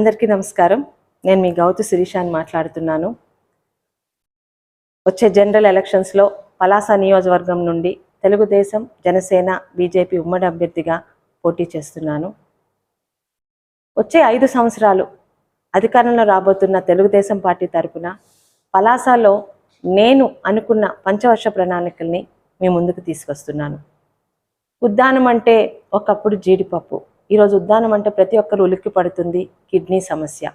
అందరికీ నమస్కారం. నేను మీ గౌతు శిరీషాని మాట్లాడుతున్నాను. వచ్చే జనరల్ ఎలక్షన్స్లో పలాస నియోజకవర్గం నుండి తెలుగుదేశం జనసేన బీజేపీ ఉమ్మడి అభ్యర్థిగా పోటీ చేస్తున్నాను. వచ్చే ఐదు సంవత్సరాలు అధికారంలో రాబోతున్న తెలుగుదేశం పార్టీ తరపున పలాసలో నేను అనుకున్న పంచవర్ష ప్రణాళికల్ని మీ ముందుకు తీసుకొస్తున్నాను. ఉద్దానం అంటే ఒకప్పుడు జీడిపప్పు. ఈరోజు ఉద్దానం అంటే ప్రతి ఒక్కరు ఉలిక్కి పడుతుంది కిడ్నీ సమస్య.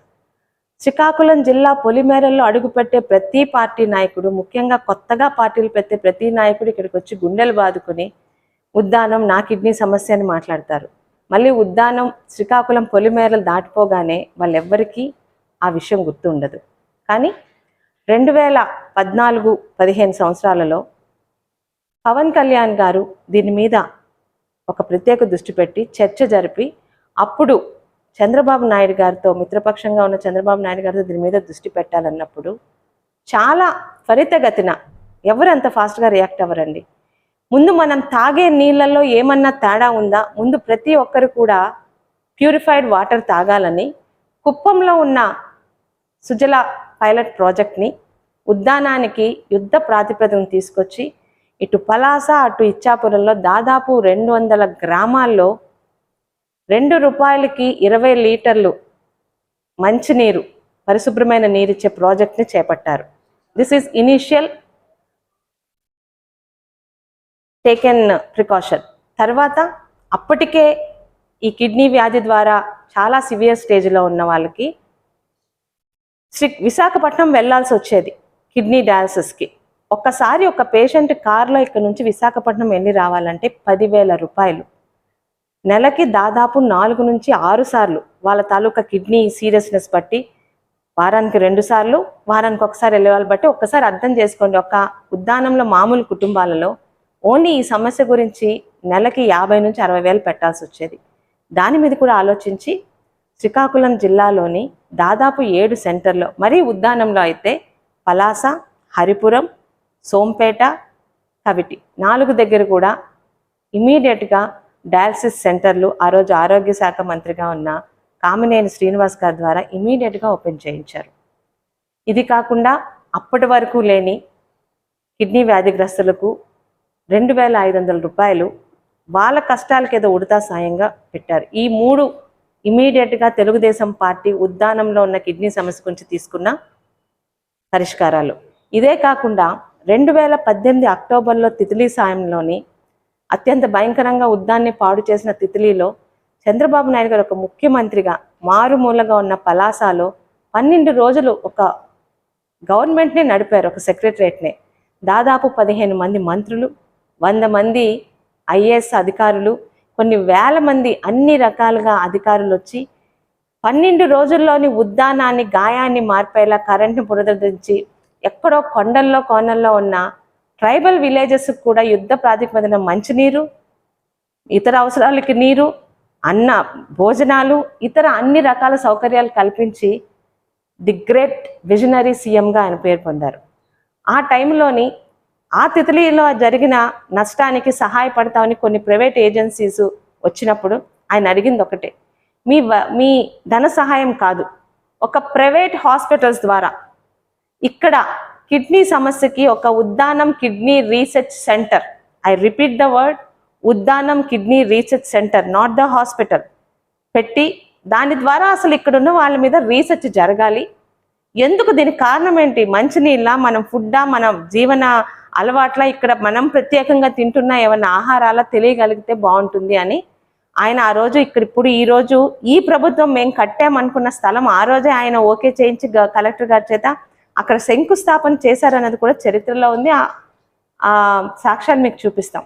శ్రీకాకుళం జిల్లా పొలిమేరల్లో అడుగుపెట్టే ప్రతి పార్టీ నాయకుడు ముఖ్యంగా కొత్తగా పార్టీలు పెట్టే ప్రతి నాయకుడు ఇక్కడికి వచ్చి గుండెలు బాదుకుని ఉద్దానం నా కిడ్నీ సమస్య అని మాట్లాడతారు. మళ్ళీ ఉద్దానం శ్రీకాకుళం పొలిమేరలు దాటిపోగానే వాళ్ళెవ్వరికీ ఆ విషయం గుర్తుండదు. కానీ రెండు వేల పద్నాలుగు పదిహేను సంవత్సరాలలో పవన్ కళ్యాణ్ గారు దీని మీద ఒక ప్రత్యేక దృష్టి పెట్టి చర్చ జరిపి అప్పుడు చంద్రబాబు నాయుడు గారితో మిత్రపక్షంగా ఉన్న చంద్రబాబు నాయుడు గారితో దీని మీద దృష్టి పెట్టాలన్నప్పుడు చాలా త్వరితగతిన ఎవరు అంత ఫాస్ట్గా రియాక్ట్ అవ్వరండి. ముందు మనం తాగే నీళ్ళల్లో ఏమన్నా తేడా ఉందా? ముందు ప్రతి ఒక్కరు కూడా ప్యూరిఫైడ్ వాటర్ తాగాలని కుప్పంలో ఉన్న సుజల పైలట్ ప్రాజెక్ట్ని ఉద్దానానికి యుద్ధ ప్రాతిపదికను తీసుకొచ్చి ఇటు పలాస అటు ఇచ్చాపురంలో దాదాపు రెండు వందల గ్రామాల్లో రెండు రూపాయలకి ఇరవై లీటర్లు మంచినీరు పరిశుభ్రమైన నీరిచ్చే ప్రాజెక్ట్ని చేపట్టారు. This is initial taken precaution తర్వాత అప్పటికే ఈ కిడ్నీ వ్యాధి ద్వారా చాలా సివియర్ స్టేజ్లో ఉన్న వాళ్ళకి శ్రీ విశాఖపట్నం వెళ్ళాల్సి వచ్చేది కిడ్నీ డయాలసిస్కి. ఒక్కసారి ఒక పేషెంట్ కార్లో ఇక్కడ నుంచి విశాఖపట్నం వెళ్ళి రావాలంటే పదివేల రూపాయలు. నెలకి దాదాపు నాలుగు నుంచి ఆరు సార్లు వాళ్ళ తాలూకా కిడ్నీ సీరియస్నెస్ బట్టి వారానికి రెండు సార్లు వారానికి ఒకసారి వెళ్ళే వాళ్ళు బట్టి ఒక్కసారి అర్థం చేసుకోండి. ఒక ఉద్దానంలో మామూలు కుటుంబాలలో ఓన్లీ ఈ సమస్య గురించి నెలకి యాభై నుంచి అరవై వేలు పెట్టాల్సి వచ్చేది. దాని మీద కూడా ఆలోచించి శ్రీకాకుళం జిల్లాలోని దాదాపు ఏడు సెంటర్లో మరీ ఉద్దానంలో అయితే పలాస హరిపురం సోంపేట కవిటి. నాలుగు దగ్గర కూడా ఇమీడియట్గా డయాలసిస్ సెంటర్లు ఆ రోజు ఆరోగ్య శాఖ మంత్రిగా ఉన్న కామినేని శ్రీనివాస్ గారి ద్వారా ఇమీడియట్గా ఓపెన్ చేయించారు. ఇది కాకుండా అప్పటి వరకు లేని కిడ్నీ వ్యాధిగ్రస్తులకు రెండు వేల ఐదు వందల రూపాయలు వాళ్ళ కష్టాలకి ఏదో ఉడతా సాయంగా పెట్టారు. ఈ మూడు ఇమీడియట్గా తెలుగుదేశం పార్టీ ఉద్దానంలో ఉన్న కిడ్నీ సమస్య గురించి తీసుకున్న పరిష్కారాలు. ఇదే కాకుండా రెండు వేల పద్దెనిమిది అక్టోబర్లో తితిలీ సాయంలోని అత్యంత భయంకరంగా ఉద్దాన్ని పాడు చేసిన తితిలీలో చంద్రబాబు నాయుడు గారు ఒక ముఖ్యమంత్రిగా మారుమూలగా ఉన్న పలాసాలో పన్నెండు రోజులు ఒక గవర్నమెంట్నే నడిపారు ఒక సెక్రటరేట్నే. దాదాపు పదిహేను మంది మంత్రులు వంద మంది ఐఏఎస్ అధికారులు కొన్ని వేల మంది అన్ని రకాలుగా అధికారులు వచ్చి పన్నెండు రోజుల్లోని ఉద్దానాన్ని గాయాన్ని మార్పేలా కరెంట్ని పునరుద్ధరించి ఎక్కడో కొండల్లో కోనల్లో ఉన్న ట్రైబల్ విలేజెస్ కూడా యుద్ధ ప్రాతిపదిన మంచినీరు ఇతర అవసరాలకి నీరు అన్న భోజనాలు ఇతర అన్ని రకాల సౌకర్యాలు కల్పించి ది గ్రేట్ విజనరీ సీఎంగా ఆయన పేరు పొందారు. ఆ టైంలోని ఆ తిథిలీలో జరిగిన నష్టానికి సహాయపడతామని కొన్ని ప్రైవేట్ ఏజెన్సీస్ వచ్చినప్పుడు ఆయన అడిగింది ఒకటే మీ వ- మీ ధన సహాయం కాదు ఒక ప్రైవేట్ హాస్పిటల్స్ ద్వారా ఇక్కడ కిడ్నీ సమస్యకి ఒక Uddanam kidney research centre. I repeat the word Uddanam kidney research centre not the hospital పెట్టి దాని ద్వారా అసలు ఇక్కడున్న వాళ్ళ మీద రీసెర్చ్ జరగాలి. ఎందుకు దీనికి కారణం ఏంటి? మంచినీళ్ళ మనం ఫుడ్డా మన జీవన అలవాట్ల ఇక్కడ మనం ప్రత్యేకంగా తింటున్న ఏమైనా ఆహారాల తెలియగలిగితే బాగుంటుంది అని ఆయన ఆ రోజు ఇక్కడ ఇప్పుడు ఈ రోజు ఈ ప్రభుత్వం మేము కట్టామనుకున్న స్థలం ఆ రోజే ఆయన ఓకే చేయించి కలెక్టర్ గారి చేత అక్కడ శంకుస్థాపన చేశారన్నది కూడా చరిత్రలో ఉంది. ఆ- ఆ మీకు చూపిస్తాం.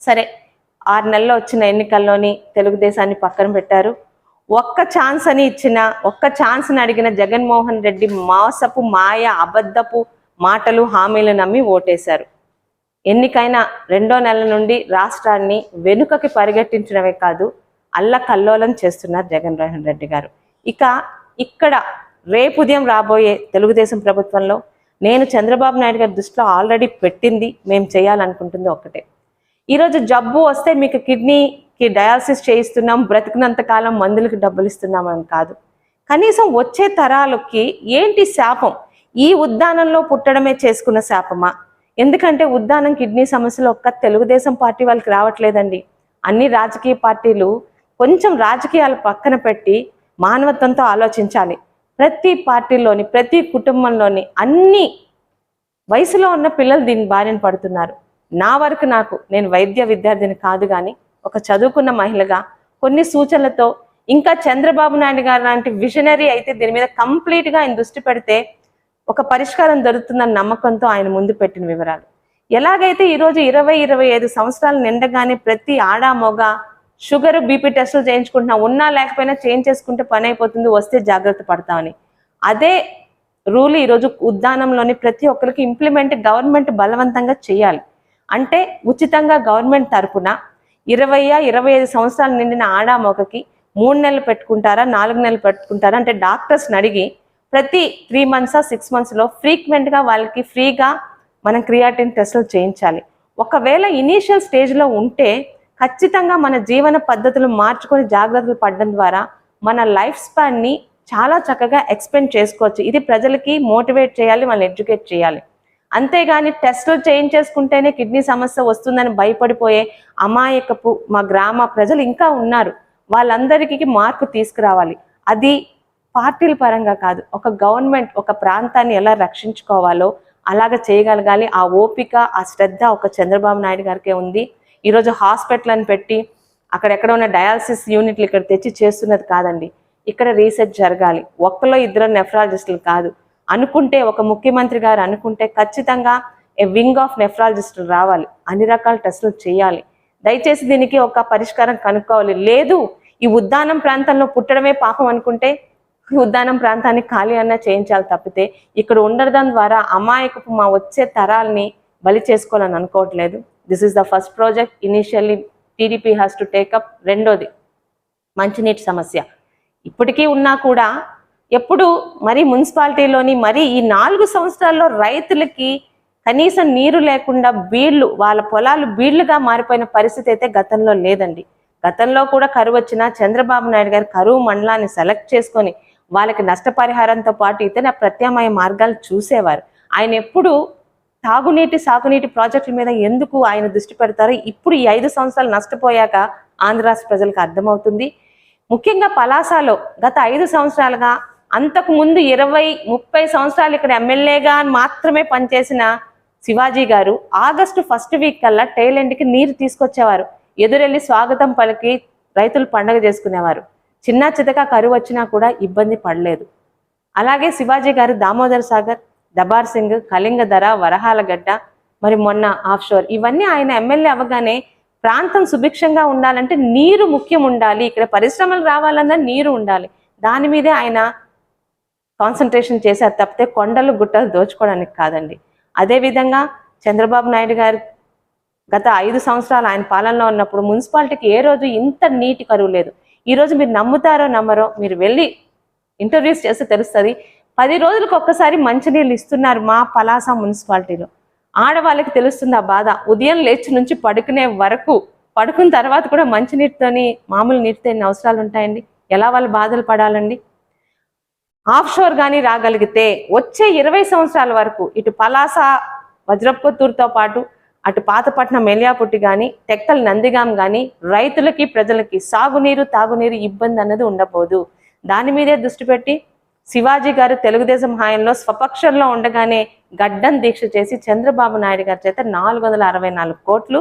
సరే ఆరు నెలల్లో వచ్చిన ఎన్నికల్లోని తెలుగుదేశాన్ని పక్కన పెట్టారు. ఒక్క ఛాన్స్ అని ఇచ్చిన ఒక్క ఛాన్స్ని అడిగిన జగన్మోహన్ రెడ్డి మోసపు మాయ అబద్ధపు మాటలు హామీలు నమ్మి ఓటేశారు. ఎన్నికైన రెండో నెల నుండి రాష్ట్రాన్ని వెనుకకి పరిగెట్టించడమే కాదు అల్లకల్లోలం చేస్తున్నారు జగన్మోహన్ రెడ్డి గారు. ఇక ఇక్కడ రేపు ఉదయం రాబోయే తెలుగుదేశం ప్రభుత్వంలో నేను చంద్రబాబు నాయుడు గారి దృష్టిలో ఆల్రెడీ పెట్టింది మేము చేయాలనుకుంటుంది ఒక్కటే. ఈరోజు జబ్బు వస్తే మీకు కిడ్నీకి డయాలసిస్ చేయిస్తున్నాం బ్రతికినంత కాలం మందులకి డబ్బులు ఇస్తున్నాం అని కాదు. కనీసం వచ్చే తరాలకి ఏంటి శాపం? ఈ ఉద్దానంలో పుట్టడమే చేసుకున్న శాపమా? ఎందుకంటే ఉద్దానం కిడ్నీ సమస్యలు ఒక్క తెలుగుదేశం పార్టీ వాళ్ళకి రావట్లేదండి. అన్ని రాజకీయ పార్టీలు కొంచెం రాజకీయాలు పక్కన పెట్టి మానవత్వంతో ఆలోచించాలి. ప్రతి పార్టీలోని ప్రతి కుటుంబంలోని అన్ని వయసులో ఉన్న పిల్లలు దీని బారిన పడుతున్నారు. నా వరకు నాకు నేను వైద్య విద్యార్థిని కాదు కానీ ఒక చదువుకున్న మహిళగా కొన్ని సూచనలతో ఇంకా చంద్రబాబు నాయుడు గారు లాంటి విజనరీ అయితే దీని మీద కంప్లీట్గా ఆయన దృష్టి పెడితే ఒక పరిష్కారం దొరుకుతుందన్న నమ్మకంతో ఆయన ముందు పెట్టిన వివరాలు. ఎలాగైతే ఈరోజు ఇరవై ఇరవై ఐదు సంవత్సరాలు నిండగానే ప్రతి ఆడా మొగ షుగర్ బీపీ టెస్టులు చేయించుకుంటున్నా ఉన్నా లేకపోయినా చేంజ్ చేసుకుంటే పని అయిపోతుంది వస్తే జాగ్రత్త పడతామని. అదే రూల్ ఈరోజు ఉద్దానంలోని ప్రతి ఒక్కరికి ఇంప్లిమెంట్ గవర్నమెంట్ బలవంతంగా చేయాలి. అంటే ఉచితంగా గవర్నమెంట్ తరపున ఇరవైయా ఇరవై ఐదు సంవత్సరాలు నిండిన ఆడా మూడు నెలలు పెట్టుకుంటారా నాలుగు నెలలు పెట్టుకుంటారా అంటే డాక్టర్స్ని అడిగి ప్రతి త్రీ మంత్స్ సిక్స్ మంత్స్లో ఫ్రీక్వెంట్గా వాళ్ళకి ఫ్రీగా మనం క్రియాటిన్ టెస్టులు చేయించాలి. ఒకవేళ ఇనీషియల్ స్టేజ్లో ఉంటే ఖచ్చితంగా మన జీవన పద్ధతులు మార్చుకొని జాగ్రత్తలు పడడం ద్వారా మన లైఫ్ స్పాన్ని చాలా చక్కగా ఎక్స్పెండ్ చేసుకోవచ్చు. ఇది ప్రజలకి మోటివేట్ చేయాలి వాళ్ళని ఎడ్యుకేట్ చేయాలి. అంతేగాని టెస్టులు చేయించేసుకుంటేనే కిడ్నీ సమస్య వస్తుందని భయపడిపోయే అమాయకపు మా గ్రామ ప్రజలు ఇంకా ఉన్నారు. వాళ్ళందరికీ మార్పు తీసుకురావాలి. అది పార్టీల పరంగా కాదు ఒక గవర్నమెంట్ ఒక ప్రాంతాన్ని ఎలా రక్షించుకోవాలో అలాగ చేయగలగాలి. ఆ ఓపిక ఆ శ్రద్ధ ఒక చంద్రబాబు నాయుడు గారికే ఉంది. ఈరోజు హాస్పిటల్ అని పెట్టి అక్కడెక్కడ ఉన్న డయాలసిస్ యూనిట్లు ఇక్కడ తెచ్చి చేస్తున్నది కాదండి. ఇక్కడ రీసెర్చ్ జరగాలి. ఒక్కలో ఇద్దరు నెఫ్రాలజిస్టులు కాదు. అనుకుంటే ఒక ముఖ్యమంత్రి గారు అనుకుంటే ఖచ్చితంగా ఏ వింగ్ ఆఫ్ నెఫ్రాలజిస్టులు రావాలి. అన్ని రకాల టెస్టులు చేయాలి. దయచేసి దీనికి ఒక పరిష్కారం కనుక్కోవాలి. లేదు ఈ ఉద్దానం ప్రాంతంలో పుట్టడమే పాపం అనుకుంటే ఈ ఉద్దానం ప్రాంతాన్ని ఖాళీ అన్నా చేయించాలి తప్పితే ఇక్కడ ఉండడం ద్వారా అమాయకపు మా వచ్చే తరాల్ని బలి చేసుకోవాలని అనుకోవట్లేదు. This is the first project initially TDP has to take up రెండోది మంచినీటి సమస్య. ఇప్పటికీ ఉన్నా కూడా ఎప్పుడు మరి మున్సిపాలిటీలోని మరి ఈ నాలుగు సంవత్సరాల్లో రైతులకి కనీసం నీరు లేకుండా బీళ్ళు వాళ్ళ పొలాలు బీళ్ళుగా మారిపోయిన పరిస్థితి అయితే గతంలో లేదండి. గతంలో కూడా కరువు వచ్చినా చంద్రబాబు నాయుడు గారు కరువు మండలాన్ని సెలెక్ట్ చేసుకొని వాళ్ళకి నష్టపరిహారంతో పాటు ఇతర ప్రత్యామ్నాయ మార్గాలు చూసేవారు. ఆయన ఎప్పుడు తాగునీటి సాగునీటి ప్రాజెక్టుల మీద ఎందుకు ఆయన దృష్టి పెడతారు? ఇప్పుడు ఈ ఐదు సంవత్సరాలు నష్టపోయాక ఆంధ్ర రాష్ట్ర ప్రజలకు అర్థమవుతుంది. ముఖ్యంగా పలాసలో గత ఐదు సంవత్సరాలుగా అంతకు ముందు ఇరవై ముప్పై సంవత్సరాలు ఇక్కడ ఎమ్మెల్యేగా మాత్రమే పనిచేసిన శివాజీ గారు ఆగస్టు ఫస్ట్ వీక్ కల్లా టైలెండ్కి నీరు తీసుకొచ్చేవారు. ఎదురెళ్ళి స్వాగతం పలికి రైతులు పండగ చేసుకునేవారు. చిన్న చితక కరువు వచ్చినా కూడా ఇబ్బంది పడలేదు. అలాగే శివాజీ గారు దామోదర్ సాగర్ దబార్ సింగ్ కళింగధర వరహాలగడ్డ మరి మొన్న ఆఫ్ షోర్ ఇవన్నీ ఆయన ఎమ్మెల్యే అవ్వగానే ప్రాంతం సుభిక్షంగా ఉండాలంటే నీరు ముఖ్యం ఉండాలి. ఇక్కడ పరిశ్రమలు రావాలన్నా నీరు ఉండాలి. దాని మీదే ఆయన కాన్సన్ట్రేషన్ చేశారు తప్పితే కొండలు గుట్టలు దోచుకోవడానికి కాదండి. అదేవిధంగా చంద్రబాబు నాయుడు గారు గత ఐదు సంవత్సరాలు ఆయన పాలనలో ఉన్నప్పుడు మున్సిపాలిటీకి ఏ రోజు ఇంత నీటి కరువు లేదు. ఈ రోజు మీరు నమ్ముతారో నమ్మరో మీరు వెళ్ళి ఇంటర్వ్యూస్ చేస్తే తెలుస్తుంది. పది రోజులకు ఒక్కసారి మంచినీళ్ళు ఇస్తున్నారు మా పలాస మున్సిపాలిటీలో. ఆడవాళ్ళకి తెలుస్తుంది ఆ బాధ? ఉదయం లేచి నుంచి పడుకునే వరకు పడుకున్న తర్వాత కూడా మంచినీటితోని మామూలు నీటితో ఎన్ని అవసరాలు ఉంటాయండి? ఎలా వాళ్ళు బాధలు పడాలండి? ఆఫ్ షోర్ కానీ రాగలిగితే వచ్చే ఇరవై సంవత్సరాల వరకు ఇటు పలాస వజ్రపుత్తూరుతో పాటు అటు పాతపట్నం మెలియాపుట్టి కానీ టెక్కల్ నందిగాం కానీ రైతులకి ప్రజలకి సాగునీరు తాగునీరు ఇబ్బంది అన్నది ఉండబోదు. దాని మీదే దృష్టి పెట్టి శివాజీ గారు తెలుగుదేశం హాయంలో స్వపక్షంలో ఉండగానే గడ్డం దీక్ష చేసి చంద్రబాబు నాయుడు గారి చేత నాలుగు వందల అరవై నాలుగు కోట్లు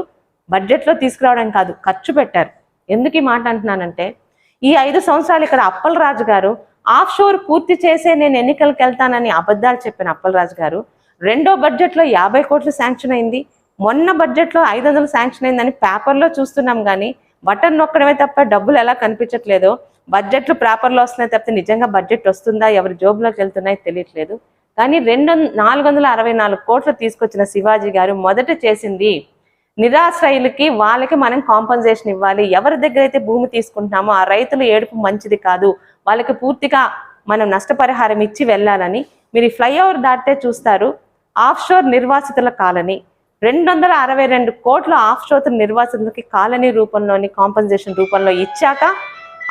బడ్జెట్లో తీసుకురావడం కాదు ఖర్చు పెట్టారు. ఎందుకు ఈ మాట అంటున్నానంటే ఈ ఐదు సంవత్సరాలు ఇక్కడ అప్పలరాజు గారు ఆఫ్ షోర్ పూర్తి చేసే నేను ఎన్నికలకు వెళ్తానని అబద్ధాలు చెప్పిన అప్పలరాజు గారు రెండో బడ్జెట్లో యాభై కోట్లు శాంక్షన్ అయింది మొన్న బడ్జెట్లో ఐదు వందలు శాంక్షన్ అయిందని పేపర్లో చూస్తున్నాం కానీ బటన్ నొక్కడమే తప్ప డబ్బులు ఎలా కనిపించట్లేదో బడ్జెట్లు పేపర్లో వస్తున్నాయి తప్పితే నిజంగా బడ్జెట్ వస్తుందా? ఎవరి జోబులోకి వెళ్తున్నాయి తెలియట్లేదు. కానీ రెండు నాలుగు వందల అరవై నాలుగు కోట్లు తీసుకొచ్చిన శివాజీ గారు మొదట చేసింది నిరాశ్రయులకి వాళ్ళకి మనం కాంపన్సేషన్ ఇవ్వాలి. ఎవరి దగ్గర అయితే భూమి తీసుకుంటున్నామో ఆ రైతుల ఏడుపు మంచిది కాదు. వాళ్ళకి పూర్తిగా మనం నష్టపరిహారం ఇచ్చి వెళ్ళాలని. మీరు ఈ ఫ్లైఓవర్ దాటితే చూస్తారు ఆఫ్ షోర్ నిర్వాసితుల కాలనీ. రెండు వందల అరవై రెండు కోట్ల ఆఫ్ షోర్ నిర్వాసితులకి కాలనీ రూపంలోని కాంపన్సేషన్ రూపంలో ఇచ్చాక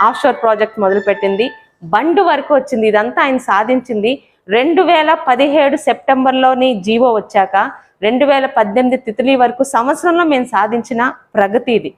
ఆఫ్షోర్ ప్రాజెక్ట్ మొదలుపెట్టింది. బండు వరకు వచ్చింది. ఇదంతా ఆయన సాధించింది. రెండు వేల పదిహేడు సెప్టెంబర్లోని జీవో వచ్చాక రెండు వేల పద్దెనిమిది తిథిలి వరకు సంవత్సరంలో మేము సాధించిన ప్రగతి ఇది.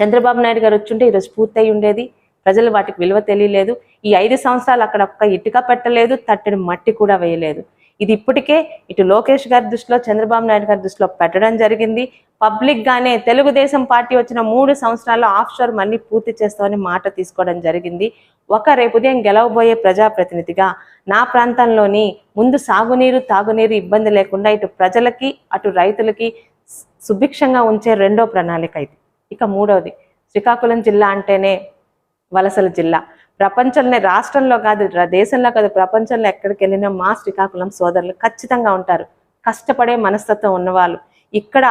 చంద్రబాబు నాయుడు గారు వచ్చుంటే ఈరోజు పూర్తయి ఉండేది. ప్రజలు వాటికి విలువ తెలియలేదు. ఈ ఐదు సంవత్సరాలు అక్కడ ఒక్క ఇటుక పెట్టలేదు. తట్టడి మట్టి కూడా వేయలేదు. ఇది ఇప్పటికే ఇటు లోకేష్ గారి దృష్టిలో చంద్రబాబు నాయుడు గారి దృష్టిలో పెట్టడం జరిగింది. పబ్లిక్ గానే తెలుగుదేశం పార్టీ వచ్చిన మూడు సంవత్సరాల్లో ఆఫ్ షోర్ మళ్ళీ పూర్తి చేస్తామని మాట తీసుకోవడం జరిగింది. ఒక రేపు ఉదయం గెలవబోయే ప్రజాప్రతినిధిగా నా ప్రాంతంలోని ముందు సాగునీరు తాగునీరు ఇబ్బంది లేకుండా ఇటు ప్రజలకి అటు రైతులకి సుభిక్షంగా ఉంచే రెండో ప్రణాళిక ఇది. ఇక మూడవది శ్రీకాకుళం జిల్లా అంటేనే వలసల జిల్లా. ప్రపంచంలో రాష్ట్రంలో కాదు దేశంలో కాదు ప్రపంచంలో ఎక్కడికి వెళ్ళినా మా శ్రీకాకుళం సోదరులు ఖచ్చితంగా ఉంటారు. కష్టపడే మనస్తత్వం ఉన్నవాళ్ళు. ఇక్కడ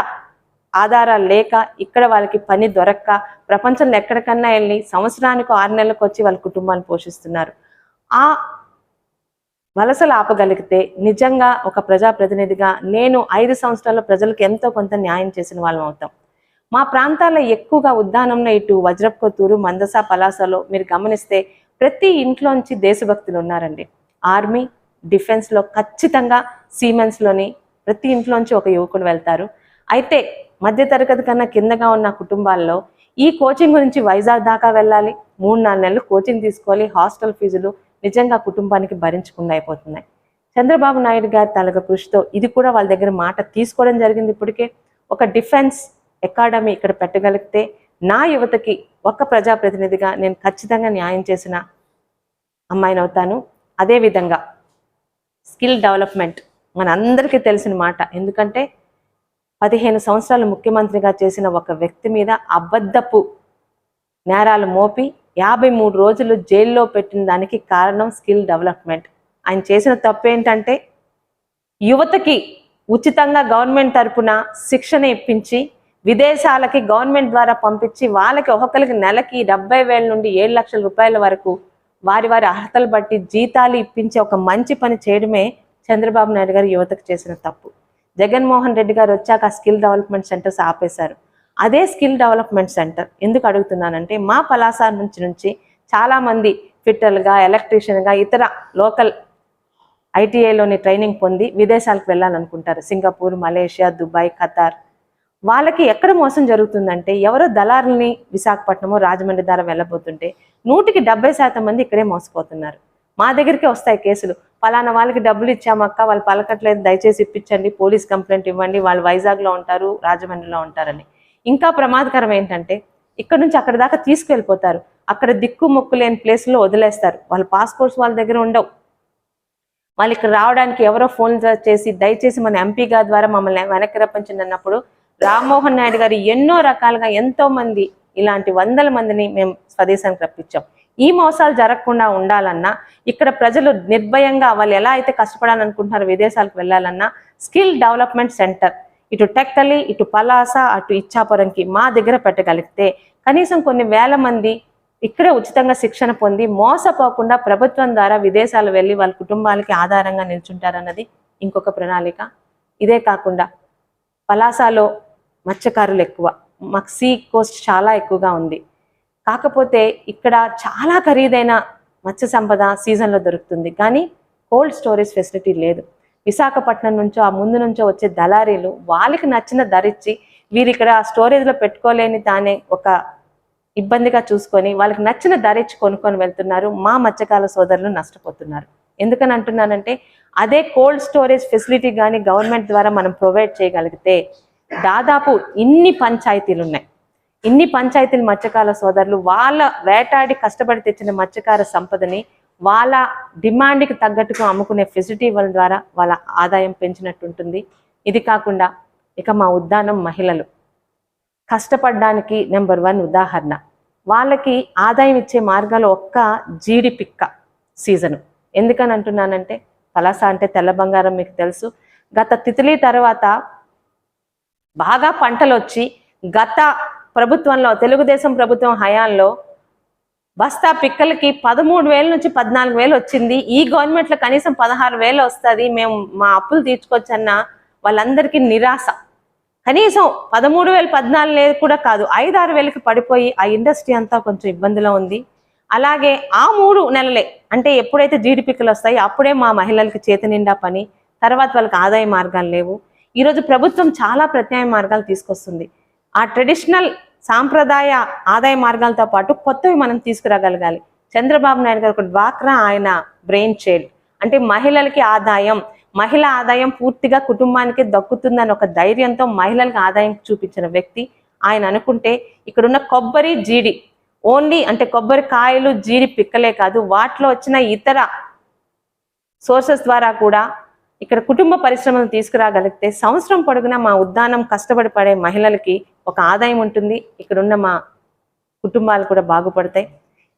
ఆధారాలు లేక ఇక్కడ వాళ్ళకి పని దొరక్క ప్రపంచంలో ఎక్కడికన్నా వెళ్ళి సంవత్సరానికి ఆరు నెలలకు వచ్చి వాళ్ళ కుటుంబాన్ని పోషిస్తున్నారు. ఆ వలసలు ఆపగలిగితే నిజంగా ఒక ప్రజాప్రతినిధిగా నేను ఐదు సంవత్సరాల ప్రజలకు ఎంతో కొంత న్యాయం చేసిన వాళ్ళం అవుతాం. మా ప్రాంతాల్లో ఎక్కువగా ఉద్దానంలో ఇటు వజ్రపుకొత్తూరు మందస పలాసలో మీరు గమనిస్తే ప్రతి ఇంట్లోంచి దేశభక్తులు ఉన్నారండి. ఆర్మీ డిఫెన్స్లో ఖచ్చితంగా సీమెన్స్లోని ప్రతి ఇంట్లోంచి ఒక యువకుడు వెళ్తారు. అయితే మధ్యతరగతి కన్నా కిందగా ఉన్న కుటుంబాల్లో ఈ కోచింగ్ గురించి వైజాగ్ దాకా వెళ్ళాలి మూడు నాలుగు నెలలు కోచింగ్ తీసుకోవాలి హాస్టల్ ఫీజులు నిజంగా కుటుంబానికి భరించకుండా అయిపోతున్నాయి. చంద్రబాబు నాయుడు గారి తలగ కృషితో ఇది కూడా వాళ్ళ దగ్గర మాట తీసుకోవడం జరిగింది ఇప్పటికే. ఒక డిఫెన్స్ అకాడమీ ఇక్కడ పెట్టగలిగితే నా యువతకి ఒక్క ప్రజాప్రతినిధిగా నేను ఖచ్చితంగా న్యాయం చేసిన అమ్మాయిని అవుతాను. అదేవిధంగా స్కిల్ డెవలప్మెంట్ మనందరికీ తెలిసిన మాట. ఎందుకంటే పదిహేను సంవత్సరాలు ముఖ్యమంత్రిగా చేసిన ఒక వ్యక్తి మీద అబద్ధపు నేరాలు మోపి యాభై మూడు రోజులు జైల్లో పెట్టిన దానికి కారణం స్కిల్ డెవలప్మెంట్. ఆయన చేసిన తప్పు ఏంటంటే యువతకి ఉచితంగా గవర్నమెంట్ తరపున శిక్షణ ఇప్పించి విదేశాలకి గవర్నమెంట్ ద్వారా పంపించి వాళ్ళకి ఒక్కొక్కరికి నెలకి డెబ్బై వేల నుండి ఏడు లక్షల రూపాయల వరకు వారి వారి అర్హతలు బట్టి జీతాలు ఇప్పించే ఒక మంచి పని చేయడమే చంద్రబాబు నాయుడు గారు యువతకు చేసిన తప్పు. జగన్మోహన్ రెడ్డి గారు వచ్చాక స్కిల్ డెవలప్మెంట్ సెంటర్స్ ఆపేశారు. అదే స్కిల్ డెవలప్మెంట్ సెంటర్. ఎందుకు అడుగుతున్నానంటే మా పలాస నుంచి నుంచి చాలామంది ఫిట్టర్గా ఫిట్టర్లుగా ఎలక్ట్రీషియన్గా ఇతర లోకల్ ఐటీఐలోని ట్రైనింగ్ పొంది విదేశాలకు వెళ్ళాలనుకుంటారు. సింగపూర్ మలేషియా దుబాయ్ ఖతార్ వాళ్ళకి ఎక్కడ మోసం జరుగుతుందంటే ఎవరో దళారుల్ని విశాఖపట్నమో రాజమండ్రి ద్వారా వెళ్ళబోతుంటే నూటికి డెబ్బై శాతం మంది ఇక్కడే మోసపోతున్నారు. మా దగ్గరికి వస్తాయి కేసులు. పలానా వాళ్ళకి డబ్బులు ఇచ్చామక్క వాళ్ళు పలకట్లేదు దయచేసి ఇప్పించండి పోలీస్ కంప్లైంట్ ఇవ్వండి వాళ్ళు వైజాగ్లో ఉంటారు రాజమండ్రిలో ఉంటారని. ఇంకా ప్రమాదకరం ఏంటంటే ఇక్కడ నుంచి అక్కడ దాకా తీసుకెళ్ళిపోతారు. అక్కడ దిక్కు మొక్కు లేని ప్లేస్లో వదిలేస్తారు. వాళ్ళ పాస్పోర్ట్స్ వాళ్ళ దగ్గర ఉండవు. వాళ్ళు ఇక్కడ రావడానికి ఎవరో ఫోన్ చేసి దయచేసి మన ఎంపీ గారి ద్వారా మమ్మల్ని వెనక్కి రప్పించండి అన్నప్పుడు రామ్మోహన్ నాయుడు గారు ఎన్నో రకాలుగా ఎంతో మంది ఇలాంటి వందల మందిని మేము స్వదేశానికి రప్పించాం. ఈ మోసాలు జరగకుండా ఉండాలన్నా ఇక్కడ ప్రజలు నిర్భయంగా వాళ్ళు ఎలా అయితే కష్టపడాలనుకుంటున్నారో విదేశాలకు వెళ్ళాలన్నా స్కిల్ డెవలప్మెంట్ సెంటర్ ఇటు టెక్కలి ఇటు పలాస అటు ఇచ్చాపురంకి మా దగ్గర పెట్టగలిగితే కనీసం కొన్ని వేల మంది ఇక్కడే ఉచితంగా శిక్షణ పొంది మోసపోకుండా ప్రభుత్వం ద్వారా విదేశాలు వెళ్ళి వాళ్ళ కుటుంబాలకి ఆధారంగా నిల్చుంటారన్నది ఇంకొక ప్రణాళిక. ఇదే కాకుండా పలాసాలో మత్స్యకారులు ఎక్కువ. మాకు సీ కోస్ట్ చాలా ఎక్కువగా ఉంది. కాకపోతే ఇక్కడ చాలా ఖరీదైన మత్స్య సంపద సీజన్లో దొరుకుతుంది. కానీ కోల్డ్ స్టోరేజ్ ఫెసిలిటీ లేదు. విశాఖపట్నం నుంచో ఆ ముందు నుంచో వచ్చే దళారీలు వాళ్ళకి నచ్చిన ధర ఇచ్చి వీరు ఇక్కడ స్టోరేజ్లో పెట్టుకోలేని దానే ఒక ఇబ్బందిగా చూసుకొని వాళ్ళకి నచ్చిన ధర ఇచ్చి కొనుక్కొని వెళ్తున్నారు. మా మత్స్యకాల సోదరులు నష్టపోతున్నారు. ఎందుకని అంటున్నానంటే అదే కోల్డ్ స్టోరేజ్ ఫెసిలిటీ కానీ గవర్నమెంట్ ద్వారా మనం ప్రొవైడ్ చేయగలిగితే దాదాపు ఇన్ని పంచాయతీలు ఉన్నాయి ఇన్ని పంచాయతీల మత్స్యకార సోదరులు వాళ్ళ వేటాడి కష్టపడి తెచ్చిన మత్స్యకార సంపదని వాళ్ళ డిమాండ్కి తగ్గట్టుగా అమ్ముకునే ఫెసిలిటీ ఇవ్వడం ద్వారా వాళ్ళ ఆదాయం పెంచినట్టు ఉంటుంది ఇది కాకుండా ఇక మా ఉద్దానం మహిళలు. కష్టపడడానికి నెంబర్ వన్ ఉదాహరణ. వాళ్ళకి ఆదాయం ఇచ్చే మార్గాలు ఒక్క జీడి పిక్క సీజను. ఎందుకని అంటున్నానంటే పలాస అంటే తెల్ల బంగారం మీకు తెలుసు. గత తిథిలీ తర్వాత బాగా పంటలు వచ్చి గత ప్రభుత్వంలో తెలుగుదేశం ప్రభుత్వం హయాంలో బస్తా పిక్కలకి పదమూడు వేల నుంచి పద్నాలుగు వేలు వచ్చింది. ఈ గవర్నమెంట్లో కనీసం పదహారు వేలు వస్తుంది. మేము మా అప్పులు తీర్చుకోవచ్చన్న వాళ్ళందరికీ నిరాశ. కనీసం పదమూడు వేలు పద్నాలుగు వేలు కూడా కాదు ఐదు ఆరు వేలకి పడిపోయి ఆ ఇండస్ట్రీ అంతా కొంచెం ఇబ్బందిలో ఉంది. అలాగే ఆ మూడు నెలలే అంటే ఎప్పుడైతే జీడిపిక్కలు వస్తాయో అప్పుడే మా మహిళలకి చేతి నిండా పని తర్వాత వాళ్ళకి ఆదాయ మార్గాలు లేవు. ఈరోజు ప్రభుత్వం చాలా ప్రత్యామ్నాయ మార్గాలు తీసుకొస్తుంది. ఆ ట్రెడిషనల్ సాంప్రదాయ ఆదాయ మార్గాలతో పాటు కొత్తవి మనం తీసుకురాగలగాలి. చంద్రబాబు నాయుడు గారు ఒక డ్వాక్రా ఆయన బ్రెయిన్ చైల్డ్. అంటే మహిళలకి ఆదాయం మహిళ ఆదాయం పూర్తిగా కుటుంబానికి దక్కుతుందని ఒక ధైర్యంతో మహిళలకు ఆదాయం చూపించిన వ్యక్తి ఆయన అనుకుంటే ఇక్కడున్న కొబ్బరి జీడి ఓన్లీ అంటే కొబ్బరి కాయలు జీడి పిక్కలే కాదు వాటిలో వచ్చిన ఇతర సోర్సెస్ ద్వారా కూడా ఇక్కడ కుటుంబ పరిశ్రమను తీసుకురాగలిగితే సంవత్సరం పొడుగునా మా ఉద్దానం కష్టపడి పడే మహిళలకి ఒక ఆదాయం ఉంటుంది. ఇక్కడున్న మా కుటుంబాలు కూడా బాగుపడతాయి.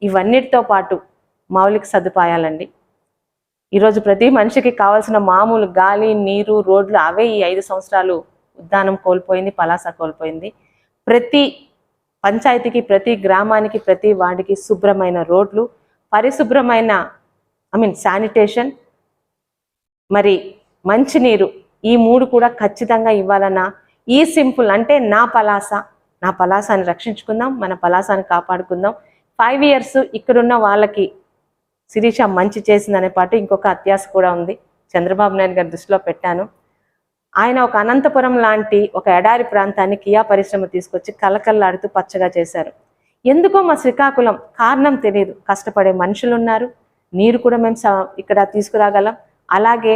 ఇవన్నిటితో పాటు మౌలిక సదుపాయాలండి. ఈరోజు ప్రతి మనిషికి కావాల్సిన మామూలు గాలి నీరు రోడ్లు అవే ఈ ఐదు సంవత్సరాలు ఉద్దానం కోల్పోయింది పలాస కోల్పోయింది. ప్రతి పంచాయతీకి ప్రతి గ్రామానికి ప్రతి వాడికి శుభ్రమైన రోడ్లు పరిశుభ్రమైన ఐ మీన్ శానిటేషన్ మరి మంచినీరు ఈ మూడు కూడా ఖచ్చితంగా ఇవ్వాలన్నా ఈ సింపుల్ అంటే నా పలాస నా పలాసాన్ని రక్షించుకుందాం మన పలాసాన్ని కాపాడుకుందాం. ఫైవ్ ఇయర్స్ ఇక్కడున్న వాళ్ళకి శిరీష మంచి చేసిందనే పాటు ఇంకొక అత్యాస కూడా ఉంది. చంద్రబాబు నాయుడు గారి దృష్టిలో పెట్టాను. ఆయన ఒక అనంతపురం లాంటి ఒక ఎడారి ప్రాంతాన్ని కియా పరిశ్రమ తీసుకొచ్చి కలకల్లాడుతూ పచ్చగా చేశారు. ఎందుకో మా శ్రీకాకుళం కారణం తెలియదు కష్టపడే మనుషులు ఉన్నారు నీరు కూడా మేము స- ఇక్కడ తీసుకురాగలం. అలాగే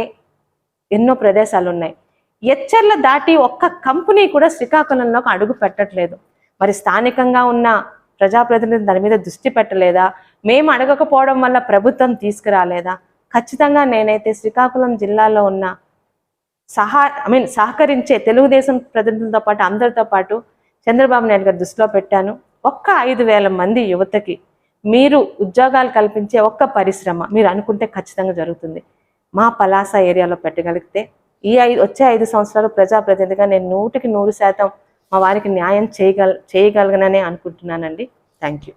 ఎన్నో ప్రదేశాలు ఉన్నాయి ఎచ్చర్ల దాటి ఒక్క కంపెనీ కూడా శ్రీకాకుళంలోకి అడుగు పెట్టట్లేదు. మరి స్థానికంగా ఉన్న ప్రజాప్రతినిధులు దాని మీద దృష్టి పెట్టలేదా? మేము అడగకపోవడం వల్ల ప్రభుత్వం తీసుకురాలేదా? ఖచ్చితంగా నేనైతే శ్రీకాకుళం జిల్లాలో ఉన్న సహా ఐ మీన్ సహకరించే తెలుగుదేశం ప్రతినిధులతో పాటు అందరితో పాటు చంద్రబాబు నాయుడు గారి దృష్టిలో పెట్టాను. ఒక్క ఐదు వేల మంది యువతకి మీరు ఉద్యోగాలు కల్పించే ఒక్క పరిశ్రమ మీరు అనుకుంటే ఖచ్చితంగా జరుగుతుంది. మా పలాస ఏరియాలో పెట్టగలిగితే ఈ ఐదు వచ్చే ఐదు సంవత్సరాలు ప్రజాప్రతినిధిగా నేను నూటికి నూరు శాతం మా వారికి న్యాయం చేయగల చేయగలగననే అనుకుంటున్నానండి. Thank you